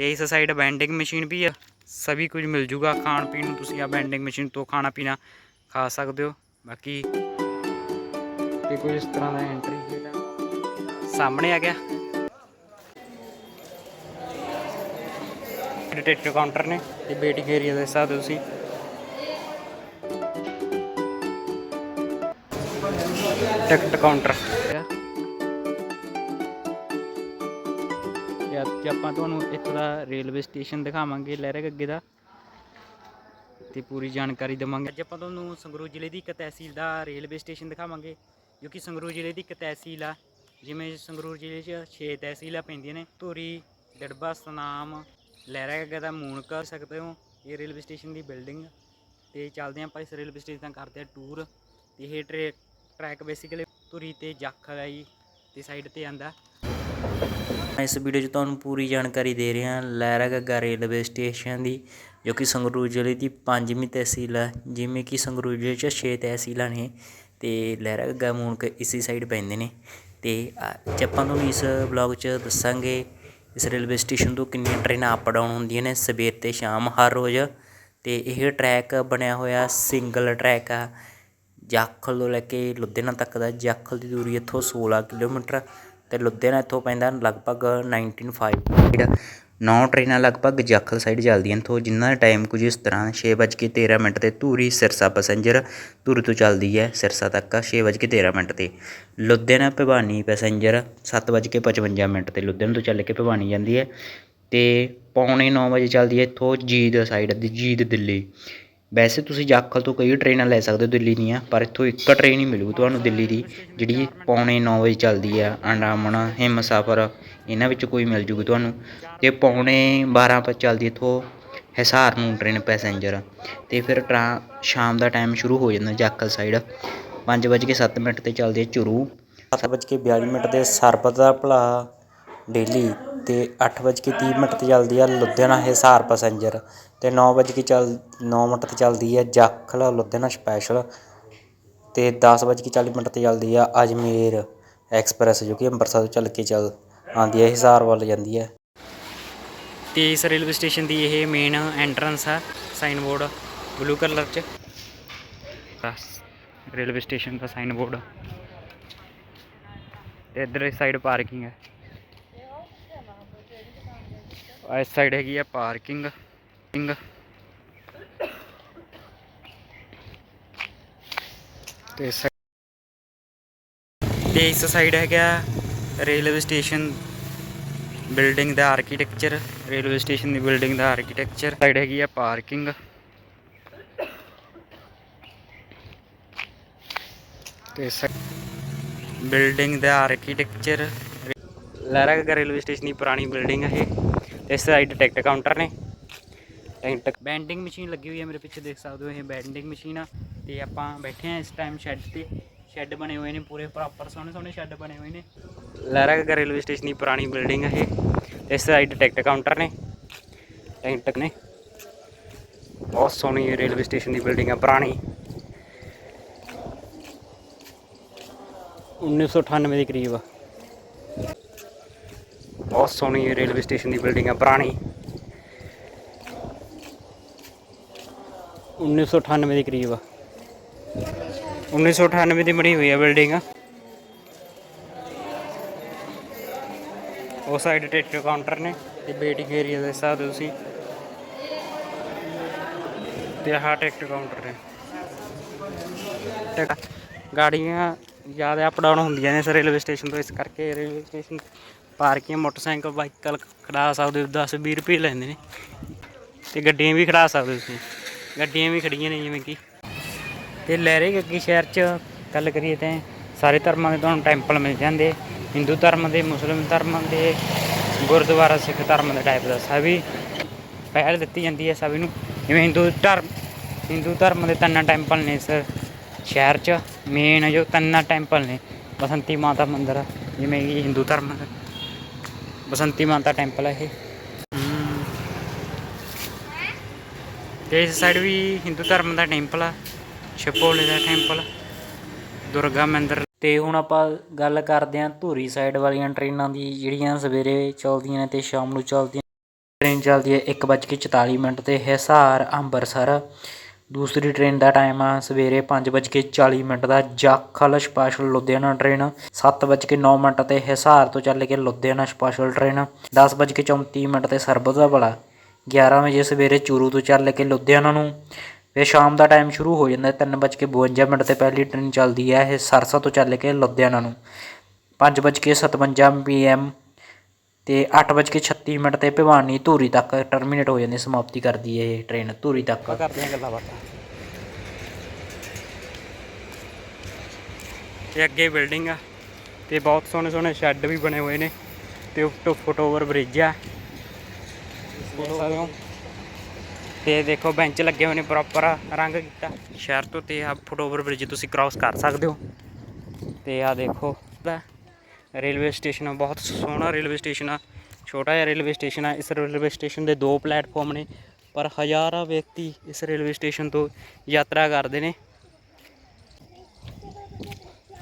ਤੇ ਇਸ side vending machine ਵੀ ਆ। ਸਭੀ ਕੁਝ ਮਿਲ ਜੂਗਾ ਖਾਣ ਪੀਣ ਨੂੰ। ਤੁਸੀਂ ਆ ਵੈਂਡਿੰਗ ਮਸ਼ੀਨ ਤੋਂ ਖਾਣਾ ਪੀਣਾ ਖਾ ਸਕਦੇ ਹੋ। ਬਾਕੀ ਤੇ ਕੋਈ ਇਸ ਤਰ੍ਹਾਂ ਦਾ ਐਂਟਰੀ ਗੇਟ ਸਾਹਮਣੇ ਆ ਗਿਆ। ਡਿਟੈਕਟਰ ਕਾਊਂਟਰ ਨੇ। ਤੇ ਵੇਟਿੰਗ ਏਰੀਆ ਦੇ ਹਿਸਾਬ ਤੁਸੀਂ। ਟਿਕਟ ਕਾਊਂਟਰ ਤੇ ਆਪਾਂ ਤੁਹਾਨੂੰ ਇੱਥੋਂ ਦਾ ਰੇਲਵੇ ਸਟੇਸ਼ਨ ਦਿਖਾਵਾਂਗੇ ਲਹਿਰਾ ਗੱਗੇ ਦਾ ਤੇ ਪੂਰੀ ਜਾਣਕਾਰੀ ਦੇਵਾਂਗੇ। ਅੱਜ ਆਪਾਂ ਤੁਹਾਨੂੰ ਸੰਗਰੂਰ ਜ਼ਿਲ੍ਹੇ ਦੀ ਇੱਕ ਤਹਿਸੀਲ ਦਾ ਰੇਲਵੇ ਸਟੇਸ਼ਨ ਦਿਖਾਵਾਂਗੇ, ਜੋ ਕਿ ਸੰਗਰੂਰ ਜ਼ਿਲ੍ਹੇ ਦੀ ਇੱਕ ਤਹਿਸੀਲ ਆ। ਜਿਵੇਂ ਸੰਗਰੂਰ ਜ਼ਿਲ੍ਹੇ 'ਚ 6 ਤਹਿਸੀਲਾਂ ਪੈਂਦੀਆਂ ਨੇ, ਧੂਰੀ, ਡੜਬਾ, ਸਨਾਮ ਲਹਿਰਾ ਗੱਗਾ ਦਾ ਮੂਣ ਕਰ ਸਕਦੇ ਹੋ, ਇਹ ਰੇਲਵੇ ਸਟੇਸ਼ਨ ਦੀ ਬਿਲਡਿੰਗ ਤੇ ਚੱਲਦੇ ਹਾਂ ਆਪਾਂ ਇਸ ਰੇਲਵੇ ਸਟੇਸ਼ਨ ਦਾ ਕਰਦੇ ਹਾਂ ਟੂਰ। ਤੇ ਇਹ ਟਰੇ, ਟਰੈਕ ਬੇਸਿਕਲੀ ਧੂਰੀ ਤੇ ਜੱਖ ਹੈ ਤੇ ਸਾਈਡ ਤੇ ਆਂਦਾ। ਇਸ ਵੀਡੀਓ 'ਚ ਤੁਹਾਨੂੰ ਪੂਰੀ ਜਾਣਕਾਰੀ ਦੇ ਰਿਹਾ ਹਾਂ ਲਹਿਰਾ ਗੱਗਾ ਰੇਲਵੇ ਸਟੇਸ਼ਨ ਦੀ, ਜੋ ਕਿ ਸੰਗਰੂਰ ਜ਼ਿਲ੍ਹੇ ਦੀ ਪੰਜਵੀਂ ਤਹਿਸੀਲ ਹੈ ਜਿਵੇਂ ਕਿ ਸੰਗਰੂਰ ਜ਼ਿਲ੍ਹੇ 'ਚ 6 ਤਹਿਸੀਲਾਂ ਨੇ ਤੇ ਲਹਿਰਾ ਗੱਗਾ ਮੂਣਕ ਇਸੇ ਸਾਈਡ ਪੈਂਦੇ ਨੇ। ਤੇ ਅੱਜ ਆਪਾਂ ਤੁਹਾਨੂੰ ਇਸ ਵਲੌਗ 'ਚ ਦੱਸਾਂਗੇ ਇਸ ਰੇਲਵੇ ਸਟੇਸ਼ਨ ਤੋਂ ਕਿੰਨੀਆਂ ਟ੍ਰੇਨਾਂ ਅਪ ਡਾਊਨ ਹੁੰਦੀਆਂ ਨੇ ਸਵੇਰ ਤੇ ਸ਼ਾਮ ਹਰ ਰੋਜ਼, ਤੇ ਇਹ ਟਰੈਕ ਬਣਿਆ ਹੋਇਆ ਸਿੰਗਲ ਟਰੈਕ ਆ। ਜਾਖਲ ਤੋਂ ਲੈ ਕੇ ਲੁਧਿਆਣਾ ਤੱਕ ਦਾ, ਜਾਖਲ ਦੀ ਦੂਰੀ ਇੱਥੋਂ 16 ਕਿਲੋਮੀਟਰ। ਅਤੇ ਲੁਧਿਆਣਾ ਇੱਥੋਂ ਪੈਂਦਾ ਲਗਭਗ 195 ਨੌ ਟ੍ਰੇਨਾਂ ਲਗਭਗ ਜਾਖਲ ਸਾਈਡ ਚੱਲਦੀਆਂ ਇੱਥੋਂ ਜਿਨ੍ਹਾਂ ਦਾ ਟਾਈਮ ਕੁਝ ਇਸ ਤਰ੍ਹਾਂ 6:13 ਮਿੰਟ ਤੇ ਧੂਰੀ ਸਿਰਸਾ ਪੈਸੇਂਜਰ ਧੂਰੀ ਤੋਂ ਚੱਲਦੀ ਹੈ ਸਿਰਸਾ ਤੱਕ 6:13 ਮਿੰਟ ਤੇ। ਲੁਧਿਆਣਾ ਭਿਵਾਨੀ ਪੈਸੇਂਜਰ 7:55 ਮਿੰਟ ਤੇ ਲੁਧਿਆਣਾ ਤੋਂ ਚੱਲ ਕੇ ਭਿਵਾਨੀ ਜਾਂਦੀ ਹੈ ਅਤੇ ਪੌਣੇ ਨੌ ਵਜੇ ਚੱਲਦੀ ਹੈ ਇੱਥੋਂ ਜੀਦ ਸਾਈਡ ਦੀ ਜੀਦ ਦਿੱਲੀ। ਵੈਸੇ ਤੁਸੀਂ ਜਾਖਲ ਤੋਂ ਕਈ ਟ੍ਰੇਨਾਂ ਲੈ ਸਕਦੇ ਹੋ ਦਿੱਲੀ ਦੀਆਂ, ਪਰ ਇੱਥੋਂ ਇੱਕ ਟ੍ਰੇਨ ਹੀ ਮਿਲੂ ਤੁਹਾਨੂੰ ਦਿੱਲੀ ਦੀ, ਜਿਹੜੀ ਪੌਣੇ 9 ਵਜੇ ਚੱਲਦੀ ਆ, ਅੰਡਾਮਨ, ਹਿਮਸਫਰ, ਇਹਨਾਂ ਵਿੱਚ ਕੋਈ ਮਿਲ ਜੂਗੀ ਤੁਹਾਨੂੰ। ਤੇ ਪੌਣੇ 12 ਵਜੇ ਚੱਲਦੀ ਇੱਥੋਂ ਹਿਸਾਰ ਨੂੰ ਟ੍ਰੇਨ ਪੈਸੇਂਜਰ ਤੇ ਫਿਰ ਟਰਾ, ਸ਼ਾਮ ਦਾ ਟਾਈਮ ਸ਼ੁਰੂ ਹੋ ਜਾਂਦਾ ਜਾਖਲ ਸਾਈਡ 5:07 ਮਿੰਟ ਤੇ ਚੱਲਦੀ ਹੈ ਚੁਰੂ। 7:42 ਮਿੰਟ ਤੇ ਸਰਬਤ ਦਾ ਭਲਾ, ਡੇਲੀ। ਅਤੇ ਅੱਠ ਵੱਜ ਕੇ ਤੀਹ ਮਿੰਟ ਤੇ ਚੱਲਦੀ ਆ ਲੁਧਿਆਣਾ ਹਿਸਾਰ ਪੈਸੇਂਜਰ ਤੇ 9 ਵਜੇ ਚੱਲ, ਨੌ ਮਿੰਟ ਤੇ ਚੱਲਦੀ ਹੈ ਜਾਖਲ ਲੁਧਿਆਣਾ ਸਪੈਸ਼ਲ ਅਤੇ ਦਸ ਵੱਜ ਕੇ ਚਾਲੀ ਮਿੰਟ ਤੇ ਚੱਲਦੀ ਆ ਅਜਮੇਰ ਐਕਸਪ੍ਰੈਸ ਜੋ ਕਿ ਅੰਮ੍ਰਿਤਸਰ ਤੋਂ ਚੱਲ ਕੇ ਚੱਲ ਆਉਂਦੀ ਹੈ ਹਿਸਾਰ ਵੱਲ ਜਾਂਦੀ ਹੈ ਅਤੇ ਇਸ ਰੇਲਵੇ ਸਟੇਸ਼ਨ ਦੀ ਇਹ ਮੇਨ ਐਂਟਰੈਂਸ ਆ ਸਾਈਨ ਬੋਰਡ ਬਲੂ ਕਲਰ ਚ ਰੇਲਵੇ ਸਟੇਸ਼ਨ ਦਾ ਸਾਈਨ ਬੋਰਡ ਤੇ ਇੱਧਰ ਸਾਈਡ ਪਾਰਕਿੰਗ ਹੈ ਆ ਇਸ ਸਾਈਡ ਹੈਗੀ ਆ ਪਾਰਕਿੰਗ ਪਾਰਕਿੰਗ ਤੇ ਇਸ ਸਾਈਡ ਹੈਗਾ ਰੇਲਵੇ ਸਟੇਸ਼ਨ ਬਿਲਡਿੰਗ ਦਾ ਆਰਕੀਟੈਕਚਰ ਰੇਲਵੇ ਸਟੇਸ਼ਨ ਦੀ ਬਿਲਡਿੰਗ ਦਾ ਆਰਕੀਟੈਕਚਰ ਸਾਈਡ ਹੈਗੀ ਆ ਪਾਰਕਿੰਗ ਤੇ ਬਿਲਡਿੰਗ ਦਾ ਆਰਕੀਟੈਕਚਰ ਲਹਿਰਾ ਰੇਲਵੇ ਸਟੇਸ਼ਨ ਦੀ ਪੁਰਾਣੀ ਬਿਲਡਿੰਗ ਹੈ ਇਹ। ਇਸ ਸਾਈਡ ਟਿਕਟ ਕਾਊਂਟਰ ਨੇ। ਟਿਕਟ ਬੈਂਡਿੰਗ ਮਸ਼ੀਨ ਲੱਗੀ ਹੋਈ ਹੈ ਮੇਰੇ ਪਿੱਛੇ ਦੇਖ ਸਕਦੇ ਹੋ ਇਹ ਬੈਂਡਿੰਗ ਮਸ਼ੀਨ ਆ। ਤੇ ਆਪਾਂ ਬੈਠੇ ਆ ਇਸ ਟਾਈਮ ਸ਼ੈੱਡ ਤੇ। ਸ਼ੈੱਡ ਬਣੇ ਹੋਏ ਨੇ ਪੂਰੇ ਪ੍ਰੋਪਰ ਸੋਹਣੇ ਸੋਹਣੇ ਸ਼ੈੱਡ ਬਣੇ ਹੋਏ ਨੇ। ਲਹਿਰਾ ਗੱਗਾ ਰੇਲਵੇ ਸਟੇਸ਼ਨ ਦੀ ਪੁਰਾਣੀ ਬਿਲਡਿੰਗ ਹੈ ਇਹ। ਇਸ ਸਾਈਡ ਟਿਕਟ ਕਾਊਂਟਰ ਨੇ। ਟਿਕਟ ਨੇ। ਬਹੁਤ ਸੋਹਣੀ ਰੇਲਵੇ ਸਟੇਸ਼ਨ ਦੀ ਬਿਲਡਿੰਗ ਆ ਪੁਰਾਣੀ। 1998 ਦੇ ਕਰੀਬ ਆ। ਬਹੁਤ ਸੋਹਣੀ ਰੇਲਵੇ ਸਟੇਸ਼ਨ ਦੀ ਬਿਲਡਿੰਗ ਆ, ਪੁਰਾਣੀ। 1998 ਦੇ ਕਰੀਬ ਆ। 1998 ਦੀ ਬਣੀ ਹੋਈ ਆ ਬਿਲਡਿੰਗ। ਉਹ ਸਾਈਡ ਟਿਕਟ ਕਾਊਂਟਰ ਨੇ, ਤੇ ਵੇਟਿੰਗ ਏਰੀਆ ਦੇ ਹਿਸਾਬ ਦੇ ਤੁਸੀਂ। ਤੇ ਆਹ ਟਿਕਟ ਕਾਊਂਟਰ ਨੇ। ਗਾੜੀਆਂ ਜ਼ਿਆਦਾ ਅਪ ਡਾਊਨ ਹੁੰਦੀਆਂ ਨੇ ਇਸ ਰੇਲਵੇ ਸਟੇਸ਼ਨ ਤੋਂ, ਇਸ ਕਰਕੇ railway station parking motorcycle, bicycle ਖੜਾ ਸਕਦੇ ਹੋ 10 20 ਰੁਪਏ ਲੈਂਦੇ ਨੇ। ਤੇ ਗੱਡੀਆਂ ਵੀ ਖੜਾ ਸਕਦੇ ਤੁਸੀਂ। ਗੱਡੀਆਂ ਵੀ ਖੜੀਆਂ ਨੇ ਜਿਵੇਂ ਕਿ। ਤੇ ਲਹਿਰੇ ਗੱਗੀ ਸ਼ਹਿਰ 'ਚ, ਗੱਲ ਕਰੀਏ ਤਾਂ ਸਾਰੇ ਧਰਮਾਂ ਦੇ ਤੁਹਾਨੂੰ ਟੈਂਪਲ ਮਿਲ ਜਾਂਦੇ। ਹਿੰਦੂ ਧਰਮ ਦੇ, ਮੁਸਲਿਮ ਧਰਮ ਦੇ, ਗੁਰਦੁਆਰਾ, ਸਿੱਖ ਧਰਮ ਦੇ ਟਾਈਪ ਦਾ ਸਭੀ ਪਹਿਲ ਦਿੱਤੀ ਜਾਂਦੀ ਹੈ ਸਭ ਨੂੰ। ਜਿਵੇਂ ਹਿੰਦੂ ਧਰਮ ਹਿੰਦੂ ਧਰਮ ਦੇ ਤਿੰਨ ਟੈਂਪਲ ਨੇ ਇਸ ਸ਼ਹਿਰ 'ਚ। ਮੇਨ ਜੋ ਤਿੰਨ ਟੈਂਪਲ ਨੇ, ਬਸੰਤੀ ਮਾਤਾ ਮੰਦਿਰ, ਜਿਵੇਂ ਕਿ ਹਿੰਦੂ ਧਰਮ ਦਾ। ਬਸੰਤੀ ਮਾਤਾ ਟੈਂਪਲ ਹੈ ਇਹ। ਹਮ। ਤੇ ਇਸ ਸਾਈਡ ਵੀ ਹਿੰਦੂ ਧਰਮ ਦਾ ਟੈਂਪਲ ਆ, ਛਪੋਲੇ ਦਾ ਟੈਂਪਲ, ਦੁਰਗਾ ਮੰਦਿਰ। ਤੇ ਹੁਣ ਆਪਾਂ ਗੱਲ ਕਰਦੇ ਹਾਂ ਧੂਰੀ ਸਾਈਡ ਵਾਲੀਆਂ ਟ੍ਰੇਨਾਂ ਦੀ, ਜਿਹੜੀਆਂ ਸਵੇਰੇ ਚੱਲਦੀਆਂ ਨੇ ਤੇ ਸ਼ਾਮ ਨੂੰ ਚੱਲਦੀਆਂ ਟ੍ਰੇਨ ਚੱਲਦੀ ਹੈ 1:44 ਮਿੰਟ ਤੇ, ਹਿਸਾਰ ਅੰਮ੍ਰਿਤਸਰ ਦੂਸਰੀ ਟ੍ਰੇਨ ਦਾ ਟਾਈਮ ਆ, ਸਵੇਰੇ 5:40 ਮਿੰਟ ਦਾ Jakhal special Ludhiana train 7:09 minute ਤੇ ਹਿਸਾਰ ਤੋਂ ਚੱਲ ਕੇ ਲੁਧਿਆਣਾ ਸਪੈਸ਼ਲ ਟ੍ਰੇਨ 10:34 ਮਿੰਟ ਤੇ ਸਰਬਤ ਦਾ ਭਲਾ 11 ਵਜੇ ਸਵੇਰੇ ਚੂਰੂ ਤੋਂ ਚੱਲ ਕੇ ਲੁਧਿਆਣਾ ਨੂੰ, ਫਿਰ ਸ਼ਾਮ ਦਾ ਟਾਈਮ ਸ਼ੁਰੂ ਹੋ ਜਾਂਦਾ 3:52 ਮਿੰਟ ਤੇ ਪਹਿਲੀ ਟ੍ਰੇਨ ਚੱਲਦੀ ਹੈ ਇਹ ਸਰਸਾ ਤੋਂ ਚੱਲ ਕੇ ਲੁਧਿਆਣਾ ਨੂੰ 5:57 ਪੀਐਮ ਅਤੇ ਅੱਠ ਵੱਜ ਕੇ ਛੱਤੀ ਮਿੰਟ ਤੇ ਭਿਵਾਨੀ ਧੂਰੀ ਤੱਕ ਟਰਮੀਨੇਟ ਹੋ ਜਾਂਦੀ, ਸਮਾਪਤੀ ਕਰਦੀ ਹੈ ਇਹ ਟ੍ਰੇਨ ਧੂਰੀ ਤੱਕ। ਆਪਾਂ ਕਰਦੇ ਹਾਂ ਗੱਲਾਂ ਬਾਤਾਂ। ਤੇ ਅੱਗੇ ਬਿਲਡਿੰਗ ਆ ਤੇ ਬਹੁਤ ਸੋਹਣੇ ਸੋਹਣੇ ਸ਼ੈੱਡ ਵੀ ਬਣੇ ਹੋਏ ਨੇ ਤੇ ਫੁੱਟ ਫੁੱਟਓਵਰ ਬ੍ਰਿਜ ਆ। ਦੇਖ ਤੇ ਦੇਖੋ ਬੈਂਚ ਲੱਗੇ ਹੋਏ ਨੇ ਪ੍ਰੋਪਰ ਰੰਗ ਕੀਤਾ। ਸ਼ਹਿਰ ਤੋਂ ਤੇ ਆ ਫੁੱਟਓਵਰ ਬ੍ਰਿਜ ਤੁਸੀਂ ਕ੍ਰਾਸ ਕਰ ਸਕਦੇ ਹੋ। ਤੇ ਆ ਦੇਖੋ। ਰੇਲਵੇ ਸਟੇਸ਼ਨ ਆ, ਬਹੁਤ ਸੋਹਣਾ ਰੇਲਵੇ ਸਟੇਸ਼ਨ ਆ, ਛੋਟਾ ਜਿਹਾ ਰੇਲਵੇ ਸਟੇਸ਼ਨ ਆ। ਇਸ ਰੇਲਵੇ ਸਟੇਸ਼ਨ ਦੇ ਦੋ ਪਲੇਟਫਾਰਮ ਨੇ, ਪਰ ਹਜ਼ਾਰਾਂ ਵਿਅਕਤੀ ਇਸ ਰੇਲਵੇ ਸਟੇਸ਼ਨ ਤੋਂ ਯਾਤਰਾ ਕਰਦੇ ਨੇ।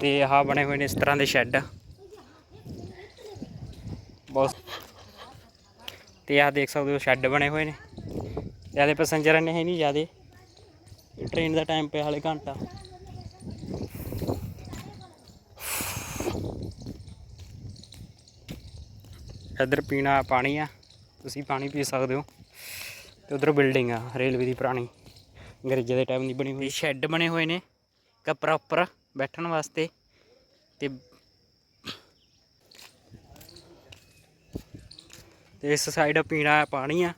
ਤੇ ਆਹ ਬਣੇ ਹੋਏ ਨੇ ਇਸ ਤਰ੍ਹਾਂ ਦੇ ਸ਼ੈੱਡ। ਬਹੁਤ ਤੇ ਆਹ ਦੇਖ ਸਕਦੇ ਹੋ, ਸ਼ੈੱਡ ਬਣੇ ਹੋਏ ਨੇ। ਜ਼ਿਆਦਾ ਪੈਸੇਂਜਰ ਨੇ ਹੈ ਨਹੀਂ ਜਿਆਦੇ। ਟ੍ਰੇਨ ਦਾ ਟਾਈਮ ਪਿਆ ਹਾਲੇ ਘੰਟਾ। ਇੱਧਰ ਪੀਣਾ ਪਾਣੀ ਆ, ਤੁਸੀਂ ਪਾਣੀ ਪੀ ਸਕਦੇ ਹੋ। ਤੇ ਉਧਰ ਬਿਲਡਿੰਗ ਆ, ਰੇਲਵੇ ਦੀ ਪੁਰਾਣੀ। ਅੰਗਰੇਜ਼ਾਂ ਦੇ ਟਾਈਮ ਦੀ ਬਣੀ ਹੋਈ। ਸ਼ੈੱਡ ਬਣੇ ਹੋਏ ਨੇ ਕਿ ਪ੍ਰੋਪਰ ਬੈਠਣ ਵਾਸਤੇ। ਤੇ ਤੇ ਇਸ ਸਾਈਡ ਪੀਣਾ ਪਾਣੀ ਆ।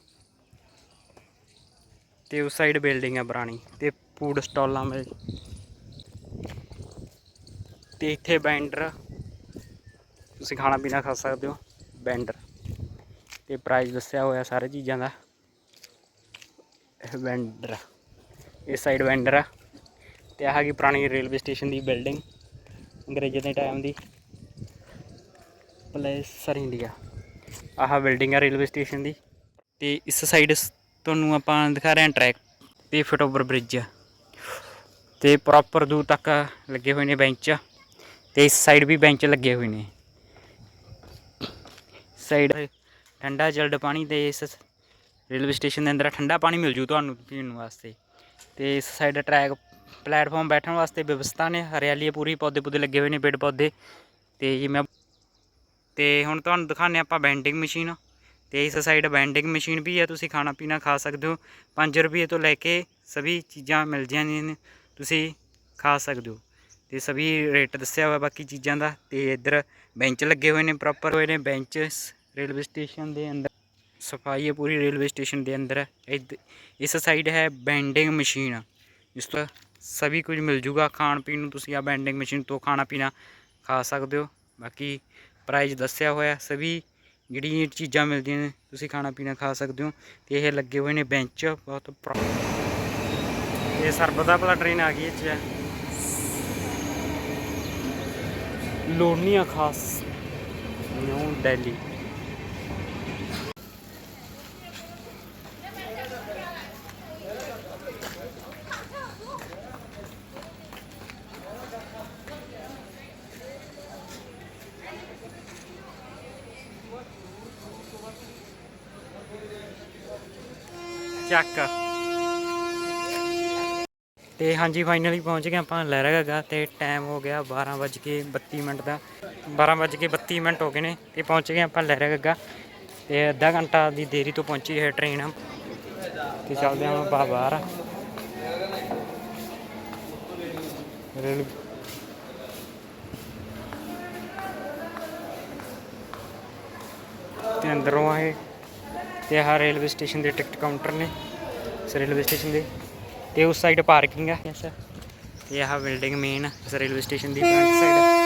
ਤੇ ਉਸ ਸਾਈਡ ਬਿਲਡਿੰਗ ਆ ਪੁਰਾਣੀ, ਤੇ ਫੂਡ ਸਟਾਲਾਂ ਮਿਲ ਤੇ ਇੱਥੇ ਬੈਂਡਰ ਤੁਸੀਂ ਖਾਣਾ ਪੀਣਾ ਖਾ ਸਕਦੇ ਹੋ। ਬੈਂਡਰ ਤੇ ਪ੍ਰਾਈਸ ਦੱਸਿਆ ਹੋਇਆ ਸਾਰੇ ਚੀਜ਼ਾਂ ਦਾ। ਵੈਂਡਰ ਇਸ ਸਾਈਡ ਵੈਂਡਰ ਆ। ਤੇ ਆਹ ਹੈਗੀ ਪੁਰਾਣੀ ਰੇਲਵੇ ਸਟੇਸ਼ਨ ਦੀ ਬਿਲਡਿੰਗ ਅੰਗਰੇਜ਼ਾਂ ਦੇ ਟਾਈਮ ਦੀ। ਪਲੇਸਰ ਇੰਡੀਆ ਆਹ ਬਿਲਡਿੰਗ ਆ ਰੇਲਵੇ ਸਟੇਸ਼ਨ ਦੀ। ਤੇ ਇਸ ਸਾਈਡ ਤੁਹਾਨੂੰ ਆਪਾਂ ਦਿਖਾ ਰਹੇ ਹਾਂ ਟਰੈਕ ਤੇ ਫੁੱਟਓਵਰ ਬ੍ਰਿਜ ਆ। ਤੇ ਪ੍ਰੋਪਰ ਦੂਰ ਤੱਕ ਲੱਗੇ ਹੋਏ ਨੇ ਬੈਂਚ ਤੇ ਇਸ ਸਾਈਡ ਵੀ ਬੈਂਚ ਲੱਗੇ ਹੋਏ ਨੇ। ਸਾਈਡ ਠੰਡਾ ਜਲਡ ਪਾਣੀ ਤੇ ਇਸ ਰੇਲਵੇ ਸਟੇਸ਼ਨ ਦੇ ਅੰਦਰ ਠੰਡਾ ਪਾਣੀ ਮਿਲ ਜੂ ਤੁਹਾਨੂੰ ਪੀਣ ਵਾਸਤੇ। ਤੇ ਇਸ ਸਾਈਡ ਟਰੈਕ ਪਲੇਟਫਾਰਮ ਬੈਠਣ ਵਾਸਤੇ ਵਿਵਸਥਾ ਨੇ, ਹਰਿਆਲੀ ਪੂਰੀ, ਪੌਦੇ ਪੌਦੇ ਲੱਗੇ ਹੋਏ ਨੇ, ਪੇੜ ਪੌਦੇ। ਤੇ ਮੈਂ ਤੇ ਹੁਣ ਤੁਹਾਨੂੰ ਦਿਖਾਉਂਦੇ ਆਪਾਂ ਬੈਂਡਿੰਗ ਮਸ਼ੀਨ ਤੇ ਇਸ ਸਾਈਡ ਬੈਂਡਿੰਗ ਮਸ਼ੀਨ ਵੀ ਹੈ ਤੁਸੀਂ ਖਾਣਾ ਪੀਣਾ ਖਾ ਸਕਦੇ ਹੋ। 5 ਰੁਪਏ ਤੋਂ ਲੈ ਕੇ ਸਭੀ ਚੀਜ਼ਾਂ ਮਿਲ ਜਾਂਦੀਆਂ ਨੇ, ਤੁਸੀਂ ਖਾ ਸਕਦੇ ਹੋ। ਤੇ ਸਭੀ ਰੇਟ ਦੱਸਿਆ ਹੋਇਆ ਬਾਕੀ ਚੀਜ਼ਾਂ ਦਾ। ਤੇ ਇੱਧਰ ਬੈਂਚ ਲੱਗੇ ਹੋਏ ਨੇ ਪ੍ਰੋਪਰ ਹੋਏ ਨੇ ਬੈਂਚ ਰੇਲਵੇ ਸਟੇਸ਼ਨ ਦੇ ਅੰਦਰ। ਸਫ਼ਾਈ ਹੈ ਪੂਰੀ ਰੇਲਵੇ ਸਟੇਸ਼ਨ ਦੇ ਅੰਦਰ। ਇੱਧ- ਇਸ ਸਾਈਡ ਹੈ ਬੈਂਡਿੰਗ ਮਸ਼ੀਨ। ਇਸ ਤੋਂ ਸਭੀ ਕੁਝ ਮਿਲ ਜੂਗਾ ਖਾਣ ਪੀਣ ਨੂੰ। ਤੁਸੀਂ ਆ ਬੈਂਡਿੰਗ ਮਸ਼ੀਨ ਤੋਂ ਖਾਣਾ ਪੀਣਾ ਖਾ ਸਕਦੇ ਹੋ। ਬਾਕੀ ਪ੍ਰਾਈਸ ਦੱਸਿਆ ਹੋਇਆ ਸਭੀ ਜਿਹੜੀਆਂ ਚੀਜ਼ਾਂ ਮਿਲਦੀਆਂ ਨੇ, ਤੁਸੀਂ ਖਾਣਾ ਪੀਣਾ ਖਾ ਸਕਦੇ ਹੋ। ਤੇ ਇਹ ਲੱਗੇ ਹੋਏ ਨੇ ਬੈਂਚ, ਬਹੁਤ ਪ੍ਰੋ- ਇਹ ਸਰਬਦਾ ਭਲਾ ਟ੍ਰੇਨ ਆ ਗਈ ਇਹ 'ਚ ਲੋਨੀਆ ਖਾਸ। ਨਿਊ ਦਿੱਲੀ। ਚੱਕ। ਤੇ ਹਾਂਜੀ ਫਾਈਨਲੀ ਪਹੁੰਚ ਗਏ ਆਪਾਂ ਲਹਿਰਾ ਗਾਗਾ ਤੇ ਟਾਈਮ ਹੋ ਗਿਆ 12:32 ਮਿੰਟ ਦਾ। 12:32 ਮਿੰਟ ਹੋ ਗਏ ਨੇ ਤੇ ਪਹੁੰਚ ਗਏ ਆਪਾਂ ਲਹਿਰਾ ਗਾਗਾ ਤੇ ਅੱਧਾ ਘੰਟਾ ਦੀ ਦੇਰੀ ਤੋਂ ਪਹੁੰਚੀ ਹੈ ਟ੍ਰੇਨ ਤੇ ਚੱਲਦੇ ਹਾਂ ਆਪਾਂ ਬਾਹਰ। ਰੇਲ ਤੇ ਅੰਦਰੋਂ ਆਏ। ਤੇ ਆਹ ਰੇਲਵੇ ਸਟੇਸ਼ਨ ਦੇ ਟਿਕਟ ਕਾਊਂਟਰ ਨੇ ਇਸ ਰੇਲਵੇ ਸਟੇਸ਼ਨ ਦੇ ਤੇ ਉਸ ਸਾਈਡ ਪਾਰਕਿੰਗ ਹੈ ਤੇ ਆਹ ਬਿਲਡਿੰਗ ਮੇਨ ਇਸ ਰੇਲਵੇ ਸਟੇਸ਼ਨ ਦੀ ਫਰੰਟ ਸਾਈਡ